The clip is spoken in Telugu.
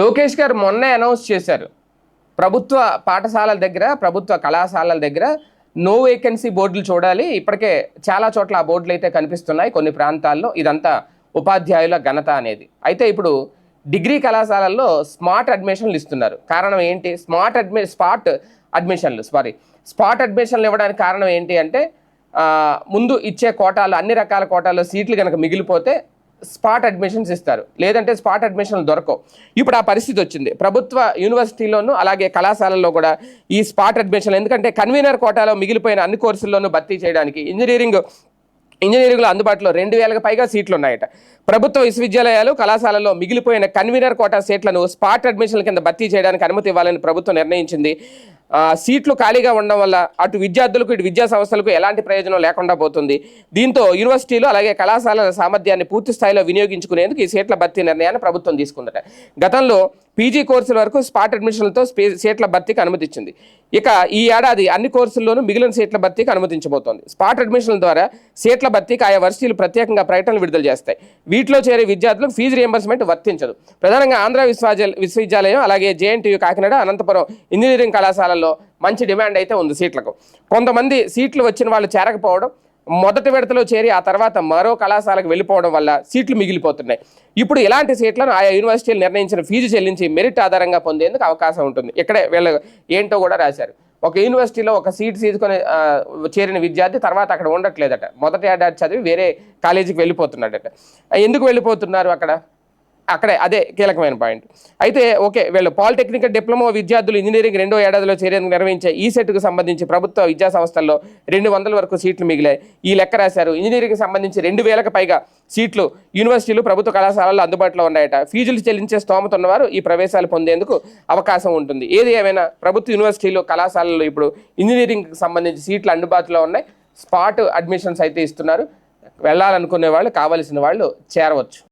లోకేష్ గారు మొన్న అనౌన్స్ చేశారు. ప్రభుత్వ పాఠశాలల దగ్గర ప్రభుత్వ కళాశాలల దగ్గర నో వేకెన్సీ బోర్డులు చూడాలి. ఇప్పటికే చాలా చోట్ల ఆ బోర్డులు అయితే కనిపిస్తున్నాయి కొన్ని ప్రాంతాల్లో. ఇదంతా ఉపాధ్యాయుల ఘనత అనేది. అయితే ఇప్పుడు డిగ్రీ కళాశాలల్లో స్మార్ట్ అడ్మిషన్లు ఇస్తున్నారు. కారణం ఏంటి? స్మార్ట్ అడ్మి స్పాట్ అడ్మిషన్లు సారీ స్పాట్ అడ్మిషన్లు ఇవ్వడానికి కారణం ఏంటి అంటే ముందు ఇచ్చే కోటాలు అన్ని రకాల కోటాల్లో సీట్లు కనుక మిగిలిపోతే స్పాట్ అడ్మిషన్స్ ఇస్తారు. లేదంటే స్పాట్ అడ్మిషన్లు దొరకవు. ఇప్పుడు ఆ పరిస్థితి వచ్చింది. ప్రభుత్వ యూనివర్సిటీలోనూ అలాగే కళాశాలల్లో కూడా ఈ స్పాట్ అడ్మిషన్లు ఎందుకంటే కన్వీనర్ కోటాలో మిగిలిపోయిన అన్ని కోర్సుల్లోనూ భర్తీ చేయడానికి ఇంజనీరింగ్ ఇంజనీరింగ్లో అందుబాటులో రెండు వేలకు పైగా సీట్లు ఉన్నాయట ప్రభుత్వ విశ్వవిద్యాలయాలు కళాశాలల్లో మిగిలిపోయిన కన్వీనర్ కోటా సీట్లను స్పాట్ అడ్మిషన్ల కింద భర్తీ చేయడానికి అనుమతి ఇవ్వాలని ప్రభుత్వం నిర్ణయించింది. సీట్లు ఖాళీగా ఉండడం వల్ల అటు విద్యార్థులకు ఇటు విద్యా సంస్థలకు ఎలాంటి ప్రయోజనం లేకుండా పోతుంది. దీంతో యూనివర్సిటీలు అలాగే కళాశాలల సామర్థ్యాన్ని పూర్తి స్థాయిలో వినియోగించుకునేందుకు ఈ సీట్ల భర్తీ నిర్ణయాన్ని ప్రభుత్వం తీసుకుందట. గతంలో పీజీ కోర్సుల వరకు స్పాట్ అడ్మిషన్లతో స్పే- సీట్ల భర్తీకి అనుమతిచ్చింది ఇక ఈ ఏడాది అన్ని కోర్సుల్లోనూ మిగిలిన సీట్ల భర్తీకి అనుమతించబోతోంది. స్పాట్ అడ్మిషన్ల ద్వారా సీట్ల భర్తీకి ఆయా వర్సిటీలు ప్రత్యేకంగా ప్రకటనలు విడుదల చేస్తాయి. వీటిలో చేరే విద్యార్థులకు ఫీజు రియంబర్స్మెంట్ వర్తించదు. ప్రధానంగా ఆంధ్ర విశ్వవిద్యాలయం విశ్వవిద్యాలయం అలాగే జేఎన్టీయూ కాకినాడ అనంతపురం ఇంజనీరింగ్ కళాశాలల్లో మంచి డిమాండ్ అయితే ఉంది సీట్లకు. కొంతమంది సీట్లు వచ్చిన వాళ్ళు చేరకపోవడం మొదటి విడతలో చేరి ఆ తర్వాత మరో కళాశాలకు వెళ్ళిపోవడం వల్ల సీట్లు మిగిలిపోతున్నాయి. ఇప్పుడు ఇలాంటి సీట్లను ఆయా యూనివర్సిటీలు నిర్ణయించిన ఫీజు చెల్లించి మెరిట్ ఆధారంగా పొందేందుకు అవకాశం ఉంటుంది. ఇక్కడే వీళ్ళ ఏంటో కూడా రాశారు. ఒక యూనివర్సిటీలో ఒక సీట్ తీసుకొని చేరిన విద్యార్థి తర్వాత అక్కడ ఉండట్లేదట. మొదటి ఏడాది చదివి వేరే కాలేజీకి వెళ్ళిపోతున్నాడట. ఎందుకు వెళ్ళిపోతున్నారు అక్కడ? అక్కడే అదే కీలకమైన పాయింట్. అయితే ఓకే వీళ్ళు పాలిటెక్నికల్ డిప్లొమా విద్యార్థులు ఇంజనీరింగ్ రెండో ఏడాదిలో చేరేందుకు నిర్వహించే ఈ సెట్కు సంబంధించి ప్రభుత్వ విద్యా సంస్థల్లో రెండు వందల వరకు సీట్లు మిగిలాయి. ఈ లెక్క రాశారు. ఇంజనీరింగ్ సంబంధించి రెండు వేలకు పైగా సీట్లు యూనివర్సిటీలు ప్రభుత్వ కళాశాలల్లో అందుబాటులో ఉన్నాయట. ఫీజులు చెల్లించే స్తోమత ఉన్నవారు ఈ ప్రవేశాలు పొందేందుకు అవకాశం ఉంటుంది. ఏది ఏమైనా ప్రభుత్వ యూనివర్సిటీలు కళాశాలలు ఇప్పుడు ఇంజనీరింగ్ సంబంధించి సీట్లు అందుబాటులో ఉన్నాయి. స్పాట్ అడ్మిషన్స్ అయితే ఇస్తున్నారు. వెళ్ళాలనుకునే వాళ్ళు కావలసిన వాళ్ళు చేరవచ్చు.